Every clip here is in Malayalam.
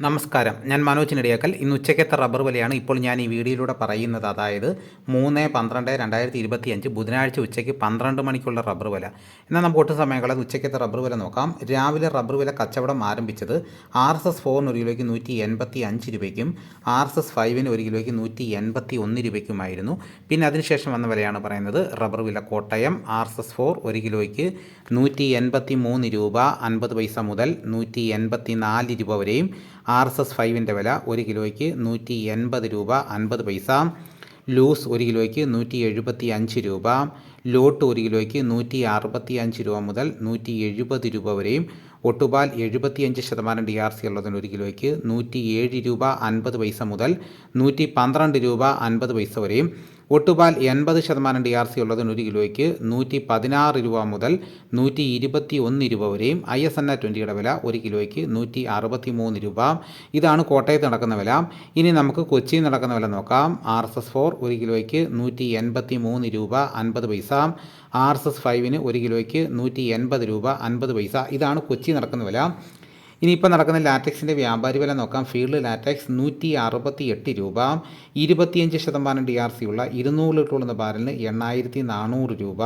നമസ്കാരം. ഞാൻ മനോജ് നെടിയാക്കൽ. ഇന്ന് ഉച്ചക്കത്തെ റബ്ബർ വിലയാണ് ഇപ്പോൾ ഞാൻ ഈ വീഡിയോയിലൂടെ പറയുന്നത്. അതായത് മൂന്ന് പന്ത്രണ്ട് രണ്ടായിരത്തി ഇരുപത്തി അഞ്ച് ബുധനാഴ്ച ഉച്ചയ്ക്ക് പന്ത്രണ്ട് മണിക്കുള്ള റബ്ബർ വില. എന്നാൽ നമുക്ക് ഒട്ടും സമയങ്ങളെ ഉച്ചക്കത്തെ റബ്ബർ വില നോക്കാം. രാവിലെ റബ്ബർ വില കച്ചവടം ആരംഭിച്ചത് ആർ എസ് എസ് ഫോറിന് ഒരു കിലോയ്ക്ക് നൂറ്റി എൺപത്തി അഞ്ച് രൂപയ്ക്കും ആർ എസ് എസ് ഫൈവിന് ഒരു കിലോയ്ക്ക് നൂറ്റി എൺപത്തി ഒന്ന് രൂപയ്ക്കുമായിരുന്നു. പിന്നെ അതിനുശേഷം വന്ന വിലയാണ് പറയുന്നത് റബ്ബർ വില Kottayam R S S four ഒരു കിലോയ്ക്ക് നൂറ്റി എൺപത്തി മൂന്ന് രൂപ അൻപത് പൈസ മുതൽ നൂറ്റി എൺപത്തി നാല് രൂപ വരെയും ആർ എസ് എസ് ഫൈവിന്റെ വില ഒരു കിലോയ്ക്ക് നൂറ്റി എൺപത് രൂപ അൻപത് പൈസ. ലൂസ് ഒരു കിലോയ്ക്ക് നൂറ്റി എഴുപത്തി അഞ്ച് രൂപ. ലോട്ട് ഒരു കിലോയ്ക്ക് നൂറ്റി അറുപത്തി അഞ്ച് രൂപ മുതൽ നൂറ്റി എഴുപത് രൂപ വരെയും. ഒട്ടുപാൽ എഴുപത്തിയഞ്ച് ശതമാനം ഡി ആർ സി ഉള്ളതിന് ഒരു കിലോയ്ക്ക് നൂറ്റി ഏഴ് രൂപ അൻപത് പൈസ മുതൽ നൂറ്റി പന്ത്രണ്ട് രൂപ അൻപത് പൈസ വരെയും. ഒട്ടുപാൽ എൺപത് ശതമാനം ഡി ആർ സി ഉള്ളതിന് ഒരു കിലോയ്ക്ക് നൂറ്റി പതിനാറ് രൂപ മുതൽ നൂറ്റി ഇരുപത്തി ഒന്ന് രൂപ വരെയും ഐ എസ് എൻ എ ട്വന്റിയുടെ വില ഒരു കിലോയ്ക്ക് നൂറ്റി അറുപത്തി മൂന്ന് രൂപ. ഇതാണ് കോട്ടയത്ത് നടക്കുന്ന വില. ഇനി നമുക്ക് കൊച്ചിയിൽ നടക്കുന്ന വില നോക്കാം. ആർ എസ് എസ് ഫോർ ഒരു കിലോയ്ക്ക് നൂറ്റി എൺപത്തി മൂന്ന് രൂപ അൻപത് പൈസ. ആർ എസ് എസ് ഫൈവിന് ഒരു കിലോയ്ക്ക് നൂറ്റി എൺപത് രൂപ അൻപത് പൈസ. ഇതാണ് കൊച്ചി നടക്കുന്ന വില. ഇനിയിപ്പോൾ നടക്കുന്ന ലാറ്റക്സിന്റെ വ്യാപാരി വില നോക്കാം. ഫീൽഡ് ലാറ്റക്സ് നൂറ്റി അറുപത്തി എട്ട് രൂപ. ഇരുപത്തിയഞ്ച് ശതമാനം ഡി ആർ സി ഉള്ള ഇരുന്നൂറ് ലിറ്റർ ഉള്ള ബാരലിന് എണ്ണായിരത്തി നാനൂറ് രൂപ.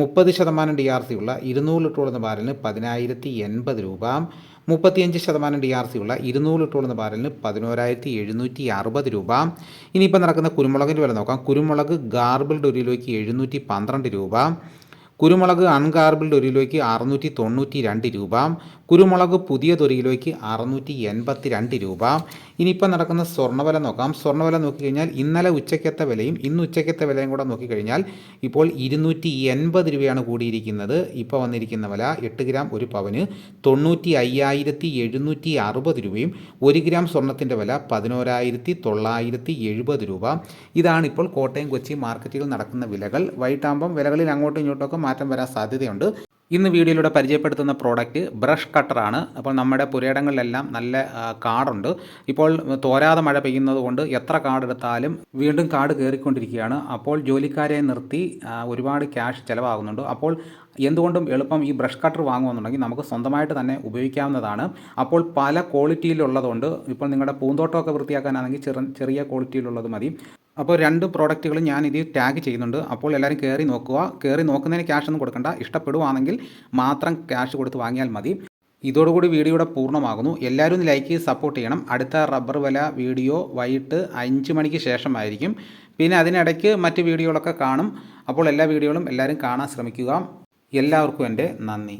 മുപ്പത് ശതമാനം ഡി ആർ സി ഉള്ള ഇരുന്നൂറ് ലിറ്റർ ഉള്ള ബാരലിന് പതിനായിരത്തി എൺപത് രൂപ. മുപ്പത്തിയഞ്ച് ശതമാനം ഡി ആർ സി ഉള്ള ഇരുന്നൂറ് ലിറ്റർ ഉള്ള ബാരലിന് പതിനോരായിരത്തി എഴുന്നൂറ്റി അറുപത് രൂപ. ഇനിയിപ്പോൾ നടക്കുന്ന കുരുമുളകിന്റെ വില നോക്കാം. കുരുമുളക് ഗാർബിൾഡ് ഒരു കിലോയ്ക്ക് എഴുന്നൂറ്റി പന്ത്രണ്ട് രൂപ. കുരുമുളക് അൺഗാർബിൾഡ് ഒരു കിലോയ്ക്ക് അറുന്നൂറ്റി തൊണ്ണൂറ്റി രണ്ട് രൂപ കുരുമുളക് പുതിയത് കിലോയ്ക്ക് അറുന്നൂറ്റി എൺപത്തി രണ്ട് രൂപ. ഇനിയിപ്പോൾ നടക്കുന്ന സ്വർണവില നോക്കാം. സ്വർണവില നോക്കിക്കഴിഞ്ഞാൽ ഇന്നലെ ഉച്ചയ്ക്കത്തെ വിലയും ഇന്ന് ഉച്ചയ്ക്കത്തെ വിലയും കൂടെ നോക്കിക്കഴിഞ്ഞാൽ ഇപ്പോൾ ഇരുന്നൂറ്റി എൺപത് രൂപയാണ് കൂടിയിരിക്കുന്നത്. ഇപ്പോൾ വന്നിരിക്കുന്ന വില എട്ട് ഗ്രാം ഒരു പവന് തൊണ്ണൂറ്റി അയ്യായിരത്തി എഴുന്നൂറ്റി അറുപത് രൂപയും ഒരു ഗ്രാം സ്വർണത്തിന്റെ വില പതിനോരായിരത്തി തൊള്ളായിരത്തി എഴുപത് രൂപ. ഇതാണ് ഇപ്പോൾ കോട്ടയം കൊച്ചി മാർക്കറ്റുകളിൽ നടക്കുന്ന വിലകൾ. വൈകിട്ടാകുമ്പം വിലകളിൽ അങ്ങോട്ടും ഇങ്ങോട്ടൊക്കെ മാറ്റം വരാൻ സാധ്യതയുണ്ട്. ഇന്ന് വീഡിയോയിലൂടെ പരിചയപ്പെടുത്തുന്ന പ്രോഡക്റ്റ് ബ്രഷ് കട്ടറാണ് അപ്പോൾ നമ്മുടെ പുരയിടങ്ങളിലെല്ലാം നല്ല കാടുണ്ട്. ഇപ്പോൾ തോരാതെ മഴ പെയ്യുന്നത് കൊണ്ട് എത്ര കാടെടുത്താലും വീണ്ടും കാട് കയറിക്കൊണ്ടിരിക്കുകയാണ്. അപ്പോൾ ജോലിക്കാരെ നിർത്തി ഒരുപാട് ക്യാഷ് ചിലവാകുന്നുണ്ട്. അപ്പോൾ എന്തുകൊണ്ടും എളുപ്പം ഈ ബ്രഷ് കട്ടർ വാങ്ങുമെന്നുണ്ടെങ്കിൽ നമുക്ക് സ്വന്തമായിട്ട് തന്നെ ഉപയോഗിക്കാവുന്നതാണ്. അപ്പോൾ പല ക്വാളിറ്റിയിലുള്ളതുകൊണ്ട് ഇപ്പോൾ നിങ്ങളുടെ പൂന്തോട്ടമൊക്കെ വൃത്തിയാക്കാനാണെങ്കിൽ ചെറു ചെറിയ ക്വാളിറ്റിയിലുള്ളത് മതി. അപ്പോൾ രണ്ട് പ്രോഡക്റ്റുകൾ ഞാൻ ഇതിൽ ടാഗ് ചെയ്യുന്നുണ്ട്. അപ്പോൾ എല്ലാവരും കയറി നോക്കുക. കയറി നോക്കുന്നതിന് ക്യാഷ് ഒന്നും കൊടുക്കണ്ട. ഇഷ്ടപ്പെടുവാണെങ്കിൽ മാത്രം ക്യാഷ് കൊടുത്ത് വാങ്ങിയാൽ മതി. ഇതോടുകൂടി വീഡിയോയുടെ പൂർണമാകുന്നു. എല്ലാവരും ലൈക്ക് ചെയ്ത് സപ്പോർട്ട് ചെയ്യണം. അടുത്ത റബ്ബർ വില വീഡിയോ വൈകിട്ട് അഞ്ച് മണിക്ക് ശേഷമായിരിക്കും. പിന്നെ അതിനിടയ്ക്ക് മറ്റ് വീഡിയോകളൊക്കെ കാണും. അപ്പോൾ എല്ലാ വീഡിയോകളും എല്ലാവരും കാണാൻ ശ്രമിക്കുക. എല്ലാവർക്കും എന്റെ നന്ദി.